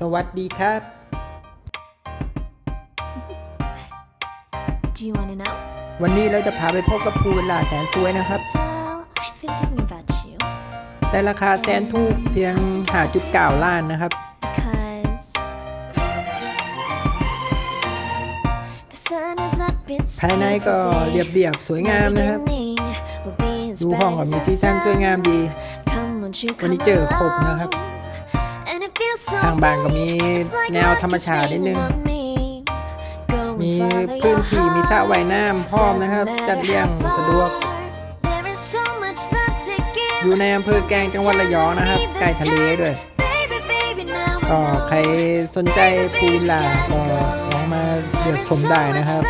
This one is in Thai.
สวัสดีครับ Do you want to know? วันนี้เราจะพาไปพบกับภูวิลล่าแสนสวยนะครับ Well, I've been thinking about you แต่ราคาแสนถูกเพียง5.9ล้านนะครับ because the sun is up, it's ภายในก็เรียบๆสวยงามนะครับ ดูห้องก็มีสีสันสวยงามดีเฟอร์นิเจอร์ครบนะครับ ทางบ้านก็มีแนวธรรมชาตินิดนึง มีพื้นที่มีสระว่ายน้ำพร้อมนะครับ จัดเรียงสะดวก อยู่ในอำเภอแกลงจังหวัดระยองนะครับใกล้ทะเลด้วยก็ใครสนใจภูวิลล่าก็ลองมาเลือกชมได้นะครับ